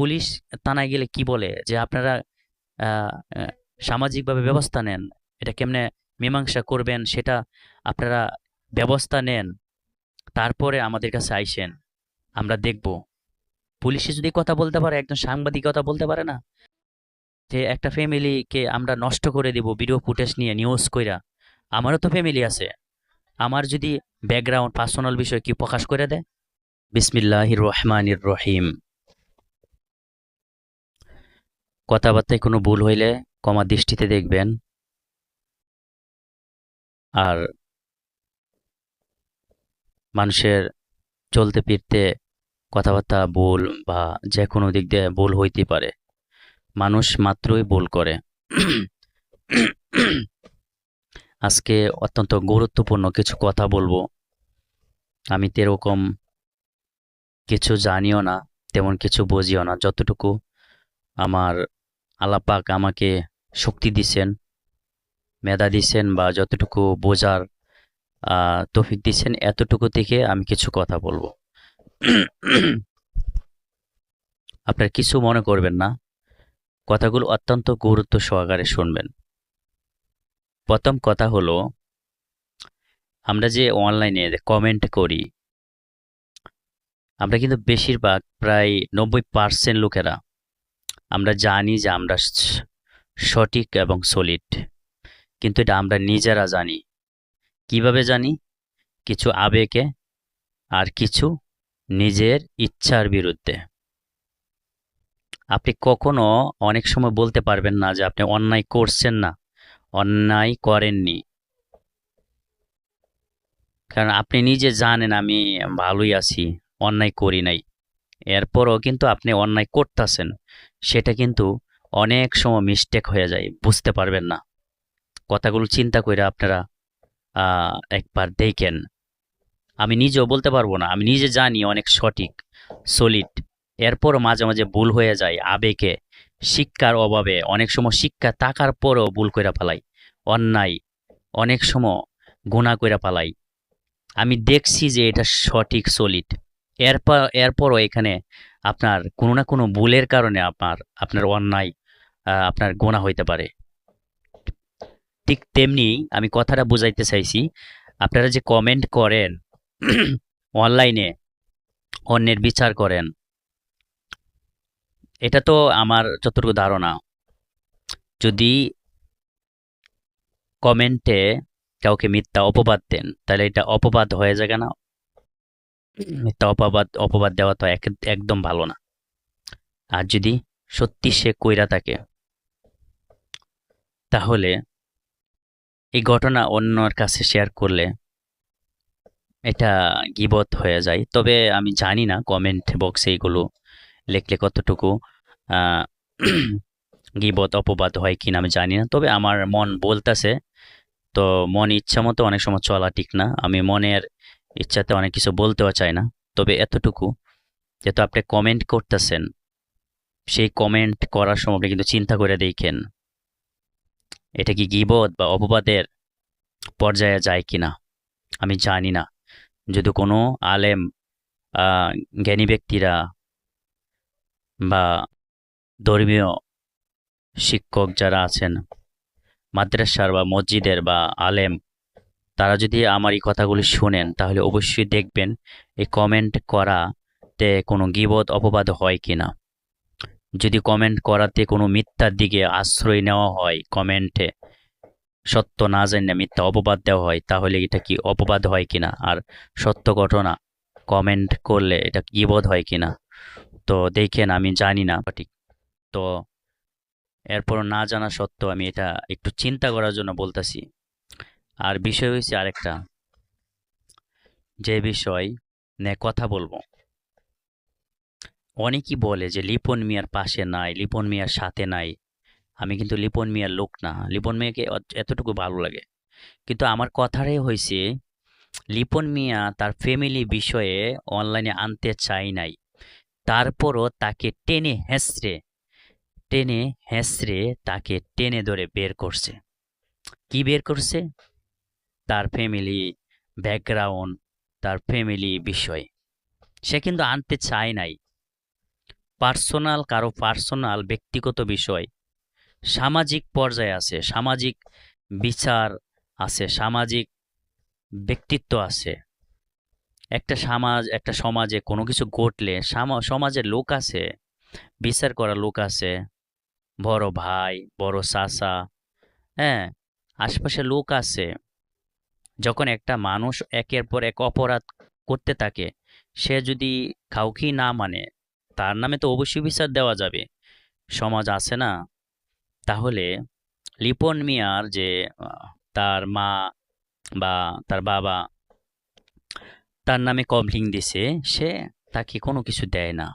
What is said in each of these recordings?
Police থানায় গেলে কি বলে? যে আপনারা সামাজিকভাবে ব্যবস্থা নেন। এটা কেমনে মীমাংসা করবেন সেটা আপনারা ব্যবস্থা নেন। তারপরে আমাদের কাছে আইসেন। আমরা দেখব। পুলিশে যদি কথা বলতে পারে, একজন সাংবাদিক কথা বলতে পারে না, যে একটা ফ্যামিলিকে আমরা নষ্ট করে দিব ভিডিও ফুটেজ নিয়ে নিউজ কইরা। আমারও তো ফ্যামিলি আছে। আমার যদি ব্যাকগ্রাউন্ড পার্সোনাল বিষয় কি প্রকাশ করে দেয়? বিসমিল্লাহির রহমানির রহিম। কথাবার্তায় কোনো ভুল হইলে কমা দৃষ্টিতে দেখবেন। আর মানুষের চলতে ফিরতে কথাবার্তা ভুল বা যে কোনো দিক দিয়ে ভুল হইতে পারে। মানুষ মাত্রই ভুল করে। আজকে অত্যন্ত গুরুত্বপূর্ণ কিছু কথা বলব। আমি তেরকম কিছু জানিও না, তেমন কিছু বুঝিও না, যতটুকু আমার আল্লাপাক আমাকে শক্তি দিছেন, মেধা দিছেন বা যতটুকু বোঝার তৌফিক দিছেন, এতটুকু থেকে আমি কিছু কথা বলব। আপনার কিছু মনে করবেন না। কথাগুলো অত্যন্ত গুরুত্ব সহকারে শুনবেন। প্রথম কথা হলো, আমরা যে অনলাইনে কমেন্ট করি, আমরা কিন্তু বেশিরভাগ প্রায় নব্বই পার্সেন্ট লোকেরা আমরা জানি যে আমরা সঠিক এবং সলিড কিন্তু এটা আমরা নিজেরা জানি। কীভাবে জানি? কিছু আবেগে আর কিছু নিজের ইচ্ছার বিরুদ্ধে। আপনি কখনো অনেক সময় বলতে পারবেন না যে আপনি অন্যায় করছেন না, অন্যায় করেননি। কারণ আপনি নিজে জানেন আমি ভালোই আছি, অন্যায় করি নাই। এরপরও কিন্তু আপনি অন্যায় করতেছেন। সেটা কিন্তু অনেক সময় মিস্টেক হয়ে যায়, বুঝতে পারবেন না। কথাগুলো চিন্তা করে আপনারা একবার দেখেন। আমি নিজেও বলতে পারব না, আমি নিজে জানি অনেক সঠিক সলিড এরপরও মাঝে মাঝে ভুল হয়ে যায়, আবেগে, শিক্ষার অভাবে। অনেক সময় শিক্ষা থাকার পরেও ভুল করে ফেলাই, অন্যায়। অনেক সময় গুণা করে ফেলাই। আমি দেখছি যে এটা সঠিক সলিড এরপর, এরপরও এখানে আপনার কোনো না কোনো ভুলের কারণে আপনার আপনার অন্যায় আপনার গোনা হইতে পারে। ঠিক তেমনি আমি কথাটা বুঝাইতে চাইছি, আপনারা যে কমেন্ট করেন অনলাইনে অন্যের বিচার করেন, এটা তো আমার যতটুকু ধারণা। যদি কমেন্টে কাউকে মিথ্যা অপবাদ দেন, তাহলে এটা অপবাদ হয়ে যাবে না মিথ্যা অপবাদ অপবাদ দেওয়া তো এক- একদম ভালো না। আর যদি সত্যি সে কইরা থাকে, তাহলে এই ঘটনা অন্যর কাছে শেয়ার করলে এটা গিবত হয়ে যায়। তবে আমি জানি না কমেন্ট বক্সে এইগুলো লেখলে কতটুকু গিবত, অপবাদ হয় কিনা আমি জানি না। তবে আমার মন বলতেছে, তো মন ইচ্ছা মতো অনেক সময় চলা ঠিক না। আমি মনের ইচ্ছাতে অনেক কিছু বলতেও চায় না। তবে এতটুকু যেহেতু আপনি কমেন্ট করতেছেন, সেই কমেন্ট করার সময় আপনি কিন্তু চিন্তা করে দেখেন, এটা কি গিবদ বা অপবাদের পর্যায়ে যায় কিনা? আমি জানি না। যদি কোনো আলেম জ্ঞানী ব্যক্তিরা বা ধর্মীয় শিক্ষক যারা আছেন, মাদ্রাসার বা মসজিদের বা আলেম তারা যদি আমার এই কথাগুলি শোনেন, তাহলে অবশ্যই দেখবেন এই কমেন্ট করাতে কোনো গিবদ অপবাদ হয় কি না যদি কমেন্ট করাতে কোনো মিথ্যার দিকে আশ্রয় নেওয়া হয় কমেন্টে সত্য না জানিয়ে মিথ্যা অপবাদ দেওয়া হয়, তাহলে এটা কি অপবাদ হয় কি না আর সত্য ঘটনা কমেন্ট করলে এটা গিবত হয় কি না তো দেখেন, আমি জানি না সঠিক। তো এরপর না জানা সত্ত্বেও আমি এটা একটু চিন্তা করার জন্য বলতেছি। আর বিষয় হয়েছে আরেকটা। যে বিষয় নিয়ে কথা বলব। অনেকেই বলে যে লিপন মিয়ার পাশে নাই, লিপন মিয়ার সাথে নাই। আমি কিন্তু লিপন মিয়ার লোক না। লিপন মিয়াকে এতটুকু ভালো লাগে। কিন্তু আমার কথাটাই হয়েছে লিপন মিয়া তার ফ্যামিলি বিষয়ে অনলাইনে আনতে চাই নাই। তারপরও তাকে টেনে হেসড়ে টেনে হেসড়ে তাকে টেনে ধরে বের করছে। কি বের করছে? তার ফ্যামিলি ব্যাকগ্রাউন্ড তার ফ্যামিলি বিষয়। সে কিন্তু আনতে চায় নাই। পার্সোনাল কারও পার্সোনাল ব্যক্তিগত বিষয়। সামাজিক পর্যায়ে আছে, সামাজিক বিচার আছে, সামাজিক ব্যক্তিত্ব আছে। একটা সমাজ, একটা সমাজে কোনো কিছু ঘটলে সামা- সমাজের লোক আছে, বিচার করা লোক আছে, বড় ভাই, বড় চাচা হ্যাঁ আশেপাশে লোক আছে। যখন একটা মানুষ একের পর এক অপরাধ করতে থাকে, সে যদি কাউকেই না মানে তার নামে তো অবশ্যই বিচার দেওয়া যাবে। সমাজ আছে না? তাহলে লিপন মিয়ার যে তার মা বা তার বাবা, তার নামে কমপ্লেন দিছে, সে তাকে কোনো কিছু দেয় না।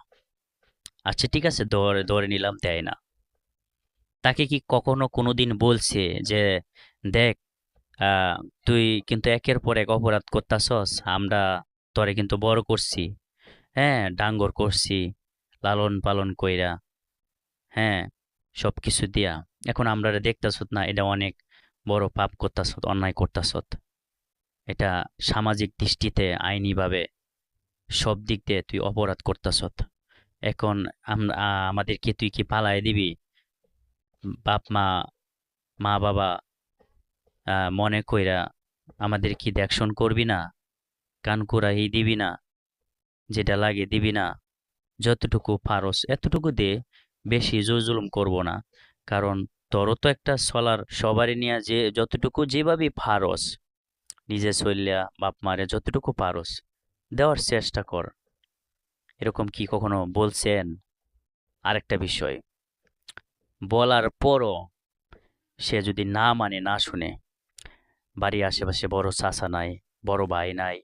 আচ্ছা ঠিক আছে, ধরে ধরে নিলাম দেয় না। তাকে কি কখনো কোনোদিন বলছে যে, দেখ তুই কিন্তু একের পর এক অপরাধ করতাছস, আমরা তোরে কিন্তু বড় করছি। হ্যাঁ ডাঙ্গর করছি, লালন পালন কইরা। হ্যাঁ সব কিছু দিয়া। এখন আমরা দেখতাছত না, এটা অনেক বড় পাপ করতাছত অন্যায় করতাছত এটা সামাজিক দৃষ্টিতে, আইনিভাবে সব দিক দিয়ে তুই অপরাধ করতাছত এখন আমাদেরকে তুই কি পালায় দিবি? বাপ, মা মা, বাবা মনে কইরা আমাদের কি দেখশন করবি না, কান কোরা এই দিবি না, যেটা লাগে দিবি না। যতটুকু পারস, এতটুকু দে, বেশি জোর জুলুম করব না। কারণ তোরও তো একটা সলার সবারই নিয়ে যে, যতটুকু যেভাবে পারস, নিজে চলিয়া বাপ মারে যতটুকু পারস, দেওয়ার চেষ্টা কর। এরকম কি কখনো বলছেন? আরেকটা বিষয়, বলার পরও সে যদি না মানে না শুনে বাড়ির আশেপাশে বড় চাচা নাই বড় ভাই নাই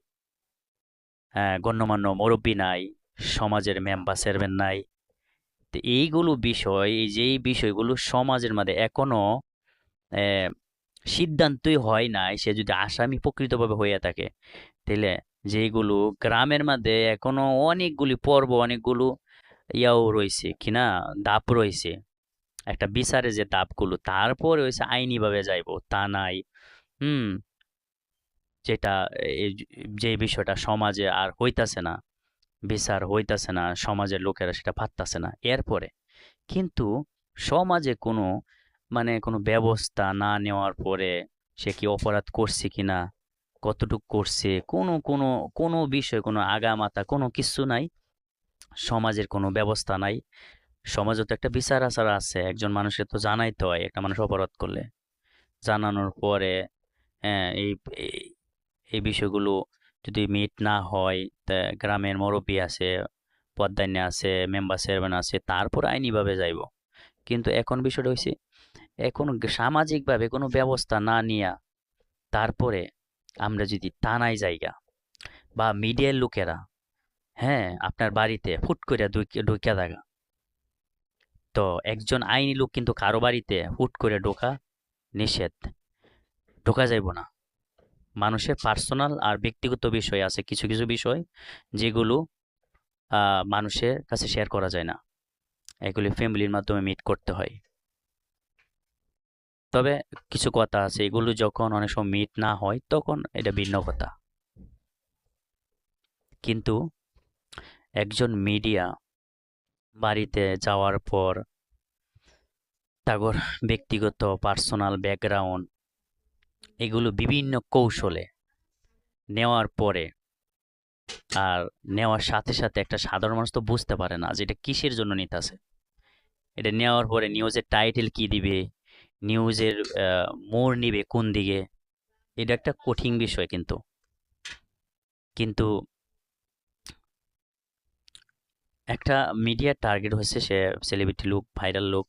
হ্যাঁ গণ্যমান্য মুরব্বী নাই সমাজের মেম্বার চেয়ারম্যান নাই। তো এইগুলো বিষয় এই যে এই বিষয়গুলো সমাজের মধ্যে এখনও আহ, সিদ্ধান্তই হয় নাই সে যদি আসামি প্রকৃতভাবে হইয়া থাকে তাহলে যেগুলো গ্রামের মধ্যে এখনও অনেকগুলি পর্ব অনেকগুলো ইয়াও রয়েছে কিনা দাপ রয়েছে। একটা বিচারে যে দাপগুলো তারপরে হয়েছে আইনিভাবে যাইব তা নাই। হুম, যেটা এই যে- বিষয়টা সমাজে আর হইতাছে না, বিচার হইতাছে না, সমাজের লোকেরা সেটা পারতাছে না, এরপরে কিন্তু সমাজে কোনো মানে কোনো ব্যবস্থা না নেওয়ার পরে সে কি অপরাধ করছে কিনা, কতটুক করছে, কোনো কোনো কোনো বিষয়, কোনো আগামাতা, কোনো কিছু নাই, সমাজের কোনো ব্যবস্থা নাই। সমাজে তো একটা বিচার আচার আছে, একজন মানুষকে তো জানাইতে হয়, একটা মানুষ অপরাধ করলে। জানানোর পরে এই, এই- এই বিষয়গুলো যদি মিট না হয়, তা গ্রামের মুরব্বী আছে পদ্মান্য আছে মেম্বার চেয়ারম্যান আছে, তারপর আইনিভাবে যাইব। কিন্তু এখন বিষয়টা হয়েছে এখন সামাজিকভাবে কোনো ব্যবস্থা না নিয়া তারপরে আমরা যদি টানাই জায়গা বা মিডিয়ার লোকেরা হ্যাঁ আপনার বাড়িতে ফুট করে ঢুকিয়া থাকা তো একজন আইনি লোক কিন্তু কারও বাড়িতে হুট করে ঢোকা নিষেধ। ঢোকা যাইব না। মানুষের পার্সোনাল আর ব্যক্তিগত বিষয় আছে, কিছু কিছু বিষয় যেগুলো মানুষের কাছে শেয়ার করা যায় না। এগুলি ফ্যামিলির মাধ্যমে মিট করতে হয়। তবে কিছু কথা আছে, এগুলো যখন অনেক সময় মিট না হয়, তখন এটা ভিন্ন কথা। কিন্তু একজন মিডিয়া বাড়িতে যাওয়ার পর, তাগর ব্যক্তিগত পার্সোনাল ব্যাকগ্রাউন্ড এগুলো বিভিন্ন কৌশলে নেওয়ার পরে আর নেওয়ার সাথে সাথে একটা সাধারণ মানুষ তো বুঝতে পারে না যে এটা কিসের জন্য নিতেছে। এটা নেওয়ার পরে নিউজের টাইটেল কি দিবে, নিউজের মোড় নিবে কোন দিকে, এটা একটা কঠিন বিষয় কিন্তু। কিন্তু একটা মিডিয়ার টার্গেট হচ্ছে সে সেলিব্রিটি লোক ভাইরাল লোক,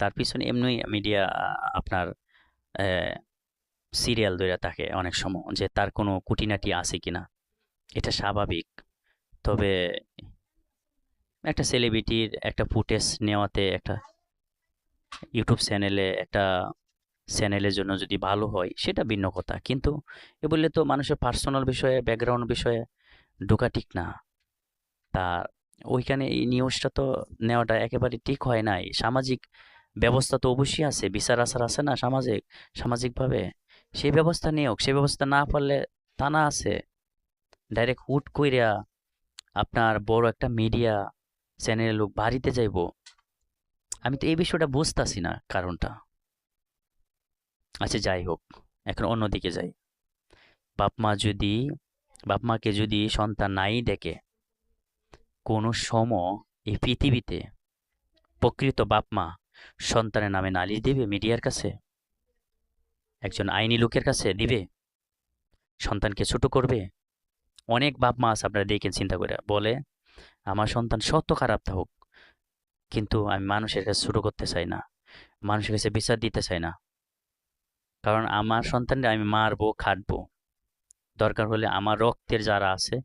তার পিছনে এমনি মিডিয়া আপনার সিরিয়াল ধরে থাকে অনেক সময় যে তার কোনো কুটিনাটি আছে কি না এটা স্বাভাবিক। তবে একটা সেলিব্রিটির একটা ফুটেজ নেওয়াতে একটা ইউটিউব চ্যানেলে একটা চ্যানেলের জন্য যদি ভালো হয়, সেটা ভিন্ন কথা। কিন্তু এ বললে তো মানুষের পার্সোনাল বিষয়ে ব্যাকগ্রাউন্ড বিষয়ে ঢোকা ঠিক না। তা ওইখানে এই নিউজটা তো নেওয়াটা একেবারে ঠিক হয় নাই। সামাজিক ব্যবস্থা তো অবশ্যই আছে, বিচার আচার আছে না সামাজিক? সামাজিকভাবে সেই ব্যবস্থা নিয়োগ, সেই ব্যবস্থা না পারলে তা না আছে। ডাইরেক্ট হুট কইরা আপনার বড় একটা মিডিয়া চ্যানেলের লোক বাড়িতে যাইব। আমি তো এই বিষয়টা বুঝতাছি না কারণটা। আচ্ছা যাই হোক, এখন অন্যদিকে যাই। বাপ মা যদি, বাপ মাকে যদি সন্তান নাই দেখে, কোনো সম এই পৃথিবীতে প্রকৃত বাপ মা সন্তানের নামে নালিশ দিবে মিডিয়ার কাছে? একজন আইনি লোকের কাছে দিবে সন্তানকে ছোট করবে। অনেক বাপ মা আছে আপনারা দেখেন চিন্তা করে বলে আমার সন্তান সত্য খারাপ থাকুক কিন্তু আমি মানুষের কাছে ছোট করতে চাই না মানুষের কাছে বিচার দিতে চাই না। কারণ আমার সন্তানকে আমি মারবো খাটবো। দরকার হলে আমার রক্তের যারা আছে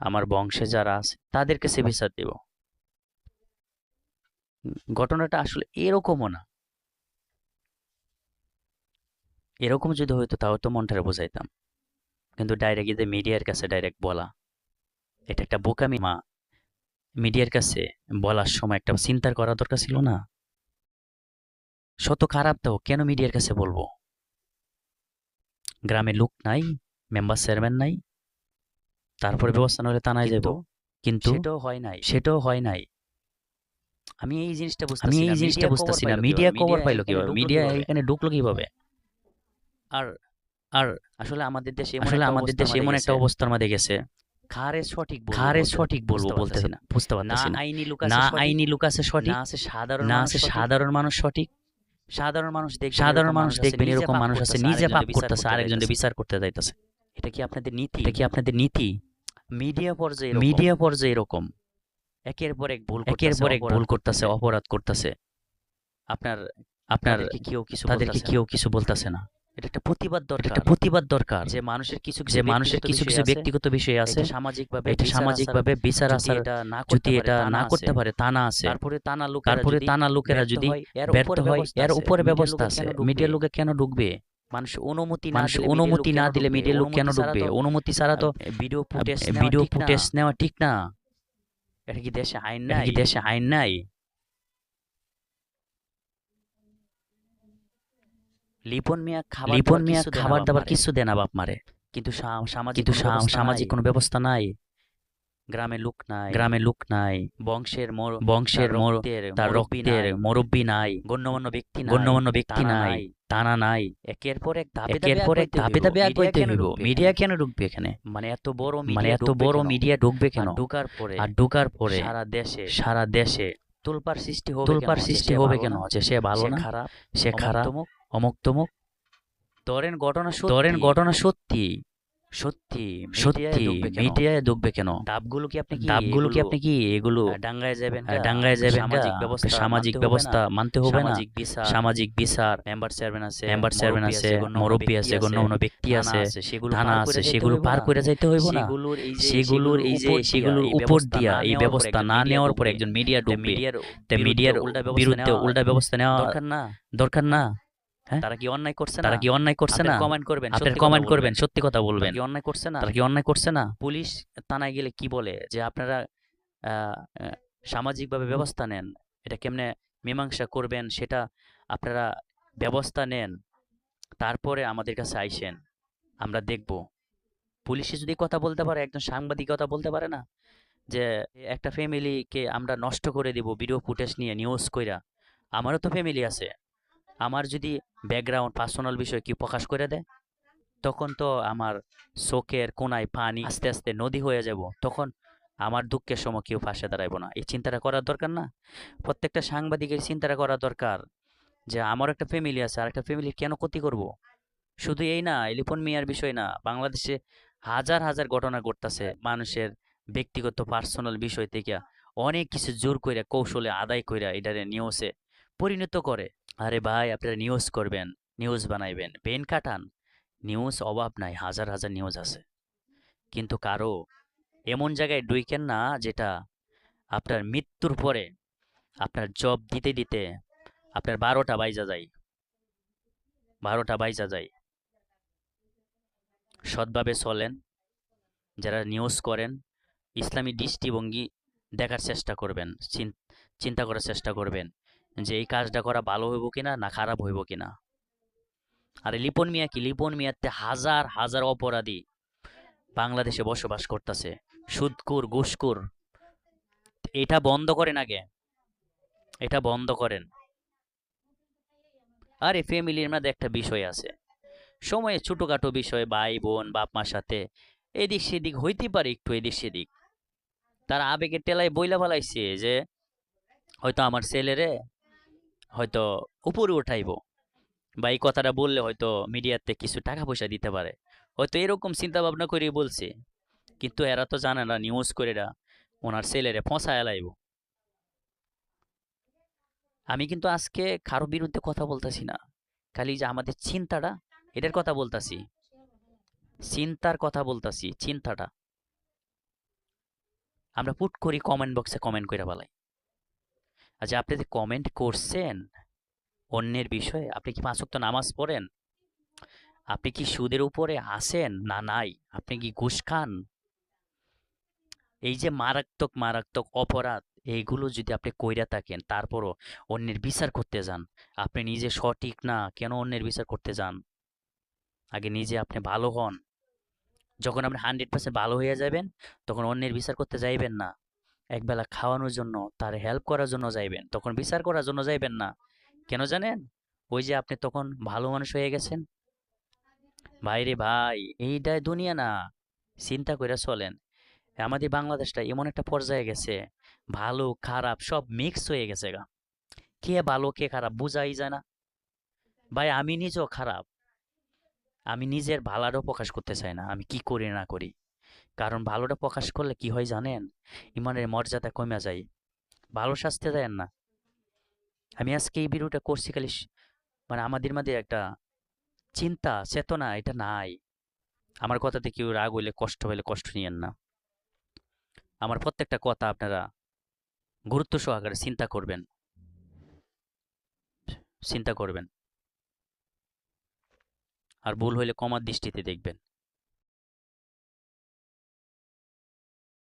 আমার বংশে যারা আছে তাদের কাছে বিচার দেব। ঘটনাটা আসলে এরকমও না। এরকম যদি হইতো তাও তো মনটারে বোঝাইতাম। কিন্তু ডাইরেক্ট যে মিডিয়ার কাছে ডাইরেক্ট বলা এটা একটা বোকামি মা। মিডিয়ার কাছে বলার সময় একটা চিন্তার করা দরকার ছিল না? শত খারাপ তো কেন মিডিয়ার কাছে বলব? গ্রামে লোক নাই মেম্বার চেয়ারম্যান নাই তারপরে ব্যবস্থা না হলে তা নাই যাব কিন্তু সেটাও হয় নাই। সেটাও হয় নাই। আমি এই জিনিসটা বুঝতে আমি এই জিনিসটা বুঝতেছি না মিডিয়া কভার পাইলো কীভাবে? মিডিয়া এখানে ঢুকলো কীভাবে? আর আর আসলে আমাদের দেশে আসলে আমাদের দেশে এমন একটা অবস্থার মধ্যে গেছে। খারে সঠিক খারে সঠিক বলব বলতেছি না বুঝতে পারতেছি না। আইনি লুক না আইনি লুক আছে সঠিক না আছে সাধারণ না আছে সাধারণ মানুষ সঠিক। সাধারণ মানুষ সাধারণ মানুষ দেখবেন এরকম মানুষ আছে নিজে পাপ করতেছে আরেকজনের বিচার করতে যাইতেছে। এটা কি আপনাদের নীতি? এটা কি আপনাদের নীতি? মিডিয়া পর্যায়ে মিডিয়া পর্যায়ে এরকম। একের পর এক ভুল একের পর এক ভুল করতেছে অপরাধ করতেছে। আপনার আপনার কেউ কিছু তাদেরকে কেউ কিছু বলতেছে না। একটা প্রতিবাদ দরকার। একটা প্রতিবাদ দরকার। যে মানুষের কিছু যে মানুষের কিছু কিছু ব্যক্তিগত বিষয় আছে। সামাজিকভাবে এটা সামাজিকভাবে বিচার আচার এটা না যদি এটা না করতে পারে তা না আছে। তারপরে তা না লোক তারপরে তা লোকেরা যদি ব্যর্থ হয় এর উপরে ব্যবস্থা আছে। মিডিয়ার লোকে কেন ঢুকবে? মানুষ অনুমতি মানুষ অনুমতি না দিলে মিডিয়ার লোক কেন ঢুকবে? অনুমতি ছাড়া তো ভিডিও ফুটেজ ভিডিও ফুটেজ নেওয়া ঠিক না। এটা কি দেশে আইন নাই? দেশে আইন নাই? লিপন মিয়া খাবার লিপন মিয়া খাবার দাবার কিছু দেয় না বাপ মারে কিন্তু সামাজিক কিন্তু সামাজিক কোনো ব্যবস্থা নাই। গ্রামে লোক নাই। গ্রামে লোক নাই। বংশের বংশের মোর তার রক্তের মুরব্বী নাই। গণ্যমান্য ব্যক্তি নাই। গণ্যমান্য ব্যক্তি নাই। টানা নাই। একের পর এক ধাপে একের পর এক ধাপে ধাপে আগাইতে হইব মিডিয়া কেন ঢুকবে এখানে? মানে এত বড় মানে এত বড় মিডিয়া ঢুকবে কেন? ঢুকার পরে আর ঢুকার পরে সারা দেশে সারা দেশে তুলপার সৃষ্টি হবে তুলপার সৃষ্টি হবে কেন? যে সে ভালো না? খারাপ সে খারাপ? অমুক তমুক। ধরেন ঘটনা ধরেন ঘটনা সত্যি। সত্যি। সত্যি। মিডিয়ায় ঢুকবে কেন? ডাবগুলো কি আপনি কি? ডাবগুলো কি আপনি কি? এগুলো ডাঙ্গায় যাবেন ডাঙ্গায় যাবেন সামাজিক ব্যবস্থা সামাজিক ব্যবস্থা মানতে হবে না। সামাজিক বিচার। মেম্বার চেয়ারম্যান আছে মেম্বার চেয়ারম্যান আছে মুরব্বী আছে গণ্যমান্য ব্যক্তি আছে সেগুলো থানা আছে সেগুলো পার করে যাইতে হইব না। সেগুলোর এই যে সেগুলোর উপর দিয়া এই ব্যবস্থা না নেওয়ার পর একজন মিডিয়া ঢুকবে মিডিয়ার বিরুদ্ধে উল্টা ব্যবস্থা নেওয়া দরকার না? দরকার না। তারা কি অন্যায় করছে না? তারা কি অন্যায় করছে না? কমেন্ট করবেন আপনারা কমেন্ট করবেন সত্যি কথা বলবেন। কি অন্যায় করছে না? তারা কি অন্যায় করছে না? পুলিশ থানায় গেলে কি বলে? যে আপনারা সামাজিকভাবে ব্যবস্থা নেন এটা কেমনে মীমাংসা করবেন সেটা আপনারা ব্যবস্থা নেন তারপরে আমাদের কাছে আইসেন আমরা দেখব। পুলিশে যদি কথা বলতে পারে একজন সাংবাদিক কথা বলতে পারে না যে একটা ফ্যামিলিকে আমরা নষ্ট করে দিব ভিডিও ফুটেজ নিয়ে নিউজ কইরা আমারও তো ফ্যামিলি আছে। আমার যদি ব্যাকগ্রাউন্ড পার্সোনাল বিষয় কি প্রকাশ করে দেয়, তখন তো আমার চোখের কোনায় পানি আস্তে আস্তে নদী হয়ে যাব, তখন আমার দুঃখের সময় কেউ পাশে দাঁড়াইবো না। এই চিন্তাটা করার দরকার না? প্রত্যেকটা সাংবাদিকের চিন্তাটা করা দরকার যে আমার একটা ফ্যামিলি আছে আর একটা ফ্যামিলির কেন ক্ষতি করব? শুধু এই না লিপন মিয়ার বিষয় না, বাংলাদেশে হাজার হাজার ঘটনা ঘটতেছে মানুষের ব্যক্তিগত পার্সোনাল বিষয় থেকে। অনেক কিছু জোর কইরা, কৌশলে, আদায় কইরা এটারে নিউজে পরিণত করে। আরে ভাই, আপনারা নিউজ করবেন নিউজ বানাইবেন। পেন কাটান। নিউজ অভাব নাই, হাজার হাজার নিউজ আছে। কিন্তু কারও এমন জায়গায় ডুইকেন না যেটা আপনার মৃত্যুর পরে আপনার জব দিতে দিতে আপনার বারোটা বাইজা যায়। বারোটা বাইজা যায়। সৎভাবে চলেন, যারা নিউজ করেন, ইসলামী দৃষ্টিভঙ্গি দেখার চেষ্টা করবেন চিন্তা করার চেষ্টা করবেন। যে এই কাজটা করা ভালো হইব কিনা, না খারাপ হইব কিনা। আর লিপন মিয়া কি? লিপন মিয়াতে হাজার হাজার অপরাধী বাংলাদেশে বসবাস করতেছে। সুদকুর ঘুষকুর এটা বন্ধ করেন আগে। এটা বন্ধ করেন। আরে ফ্যামিলির মধ্যে একটা বিষয় আছে। সময়ে ছোটোখাটো বিষয়, ভাই, বোন, বাপ, মার সাথে এদিক সেদিক হইতে পারে একটু এদিক সেদিক। তার আবেগের টেলায় বইলা ফেলাইছে যে, হয়তো আমার ছেলেরে হয়তো উপরে উঠাইব বা এই কথাটা বললে হয়তো মিডিয়াতে কিছু টাকা পয়সা দিতে পারে। হয়তো এরকম চিন্তা ভাবনা করে বলছে। কিন্তু এরা তো জানে না নিউজ করে এরা ওনার ছেলেরে ফসায় লাইব। আমি কিন্তু আজকে কারও বিরুদ্ধে কথা বলতেছি না। খালি যে আমাদের চিন্তাটা, এটার কথা বলতাছি। চিন্তার কথা বলতাছি, চিন্তাটা। আমরা পুট করি কমেন্ট বক্সে কমেন্ট করে বলাই আচ্ছা আপনি যে কমেন্ট করছেন অন্যের বিষয়ে, আপনি কি পাঁচ ওয়াক্ত নামাজ পড়েন? আপনি কি সুদের উপরে আসেন না নাই? আপনি কি ঘুষ খান? এই যে মারাত্মক মারাত্মক অপরাধ এইগুলো যদি আপনি কইরা থাকেন, তারপরও অন্যের বিচার করতে যান। আপনি নিজে সঠিক না, কেন অন্যের বিচার করতে যান? আগে নিজে আপনি ভালো হন। যখন আপনি হান্ড্রেড পার্সেন্ট ভালো হয়ে যাবেন, তখন অন্যের বিচার করতে যাইবেন না। একবেলা খাওয়ানোর জন্য, তার হেল্প করার জন্য যাইবেন। তখন বিচার করার জন্য যাইবেন না। কেন জানেন? ওই যে আপনি তখন ভালো মানুষ হয়ে গেছেন। ভাইরে ভাই এইটাই দুনিয়া না। চিন্তা করে চলেন। আমাদের বাংলাদেশটা এমন একটা পর্যায়ে গেছে। ভালো, খারাপ, সব মিক্স হয়ে গেছে গা। কে ভালো, কে খারাপ বুঝাই যায় না। ভাই, আমি নিজেও খারাপ। আমি নিজের ভালোটাও প্রকাশ করতে চাই না। আমি কি করি, না করি। কারণ ভালোটা প্রকাশ করলে কি হয় জানেন? ইমানের মর্যাদা কমে যায়। ভালো শাস্তি দেন না। আমি আজকে এই ভিডিওটা করছি খালি মানে আমাদের মধ্যে একটা চিন্তা, চেতনা এটা নাই। আমার কথাতে কেউ রাগ হইলে, কষ্ট হইলে কষ্ট নিয়েন না। আমার প্রত্যেকটা কথা আপনারা গুরুত্ব সহকারে চিন্তা করবেন। চিন্তা করবেন। আর ভুল হইলে কমার দৃষ্টিতে দেখবেন।